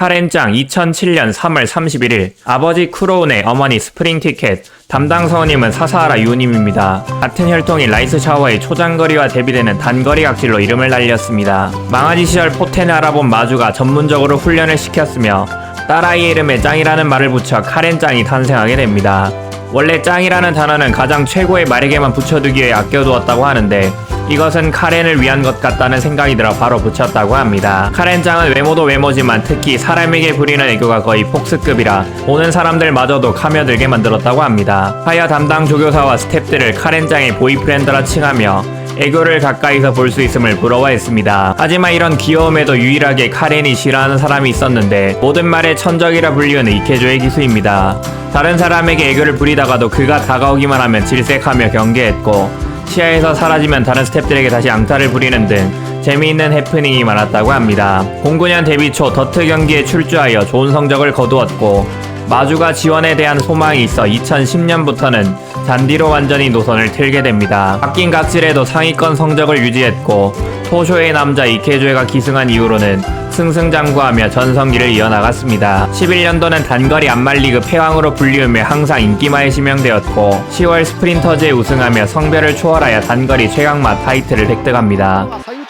카렌짱 2007년 3월 31일 아버지 크로운의 어머니 스프링 티켓 담당 성우님은 사사하라 유님입니다. 같은 혈통인 라이스 샤워의 초장거리와 대비되는 단거리 각질로 이름을 날렸습니다. 망아지 시절 포텐을 알아본 마주가 전문적으로 훈련을 시켰으며 딸아이의 이름에 짱이라는 말을 붙여 카렌짱이 탄생하게 됩니다. 원래 짱이라는 단어는 가장 최고의 말에게만 붙여두기 위해 아껴두었다고 하는데 이것은 카렌을 위한 것 같다는 생각이 들어 바로 붙였다고 합니다. 카렌 짱은 외모도 외모지만 특히 사람에게 부리는 애교가 거의 폭스급이라 보는 사람들마저도 카며들게 만들었다고 합니다. 파이어 담당 조교사와 스탭들을 카렌 짱의 보이프렌드라 칭하며 애교를 가까이서 볼 수 있음을 부러워했습니다. 하지만 이런 귀여움에도 유일하게 카렌이 싫어하는 사람이 있었는데 모든 말의 천적이라 불리우는 이케조의 기수입니다. 다른 사람에게 애교를 부리다가도 그가 다가오기만 하면 질색하며 경계했고 시야에서 사라지면 다른 스탭들에게 다시 앙탈을 부리는 등 재미있는 해프닝이 많았다고 합니다. 09년 데뷔 초 더트 경기에 출주하여 좋은 성적을 거두었고 마주가 지원에 대한 소망이 있어 2010년부터는 잔디로 완전히 노선을 틀게 됩니다. 바뀐 각질에도 상위권 성적을 유지했고 토쇼의 남자 이케조에가 기승한 이후로는 승승장구하며 전성기를 이어나갔습니다. 11년도는 단거리 안말리그 패왕으로 불리우며 항상 인기마에 지명되었고 10월 스프린터즈에 우승하며 성별을 초월하여 단거리 최강마 타이틀을 획득합니다. 最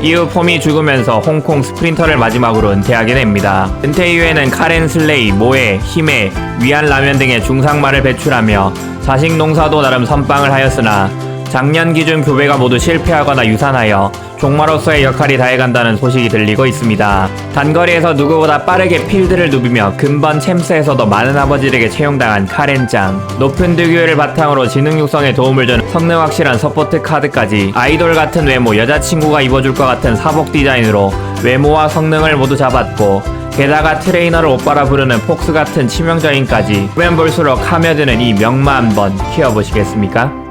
이후 폼이 죽으면서 홍콩 스프린터를 마지막으로 은퇴하게 됩니다. 은퇴 이후에는 카렌 슬레이, 모에, 힘에, 위안 라면 등의 중상말을 배출하며 자식 농사도 나름 선빵을 하였으나 작년 기준 교배가 모두 실패하거나 유산하여 종마로서의 역할이 다해간다는 소식이 들리고 있습니다. 단거리에서 누구보다 빠르게 필드를 누비며 근번 챔스에서도 많은 아버지들에게 채용당한 카렌짱. 높은 득유를 바탕으로 지능 육성에 도움을 주는 성능 확실한 서포트 카드까지 아이돌 같은 외모, 여자친구가 입어줄 것 같은 사복 디자인으로 외모와 성능을 모두 잡았고 게다가 트레이너를 오빠라 부르는 폭스 같은 치명적인까지 보면 볼수록 하며드는 이 명마 한번 키워보시겠습니까?